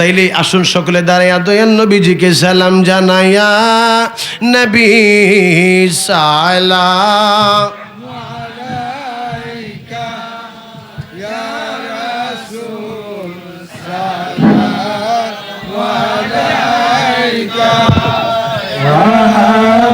তাইলে আসুন সকলে দাঁড়াইয়া দয়ান নবীজিকে সালাম জানাইয়া নবী সালাম।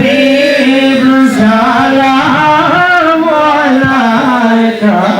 Habib salam alaika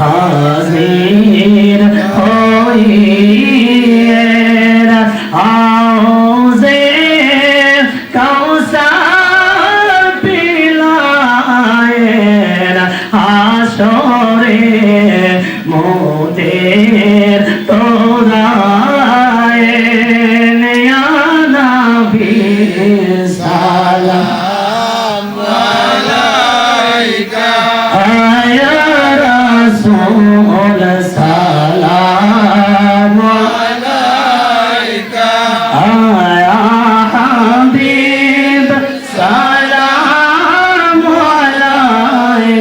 হাজির হইয়ে আউজে কাউসার পিলায়ের আসরে মোদের তোরায়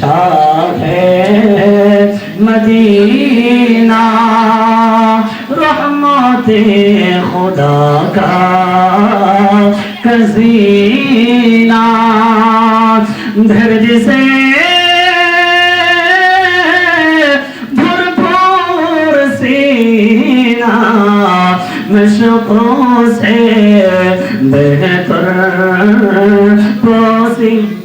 शाह मदीना रहमत खुदा का खजीना धैर्य से भरपूर सीना मशकों से बेहतर पोसीना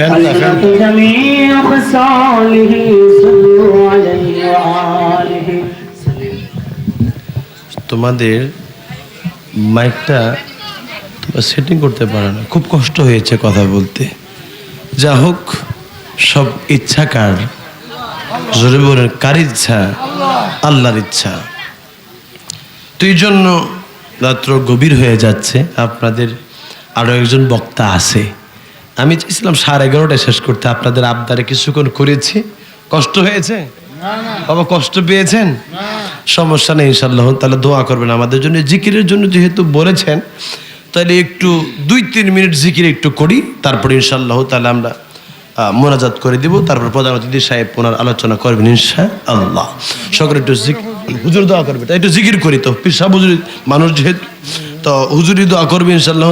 فهمت، علمت فهمت. جميع خصاله صلوا عليه وآله তোমাদের মাইকটা সেটিং করতে পারে না খুব কষ্ট হয়েছে কথা বলতে যা হোক সব ইচ্ছা কার জোরে বলেন কার ইচ্ছা আল্লাহর ইচ্ছা তো এই জন্য রাত্র গভীর হয়ে যাচ্ছে আপনাদের আরও একজন বক্তা আছে আমি চেয়েছিলাম সাড়ে এগারোটায় শেষ করতে। আপনাদের আবদারে কিছুক্ষণ করেছি। কষ্ট হয়েছে? বাবা, কষ্ট পেয়েছেন? সমস্যা নেই ইনশাল্লাহ তাহলে দোয়া করবেন আমাদের জন্য। জিকিরের জন্য যেহেতু বলেছেন, তাহলে একটু দুই তিন মিনিট জিকির একটু করি। তারপরে ইনশাল্লাহ তাহলে আমরা মোনাজাত করে দিব। তারপর প্রধান অতিথি সাহেব ওনার আলোচনা করবেন ইনশা আল্লাহ সকলে একটু হুজুর দোয়া করবে। একটু জিকির করি তো। পিসা হুজুরি মানুষ যেহেতু তো হুজুরি দোয়া করবে ইনশাল্লাহ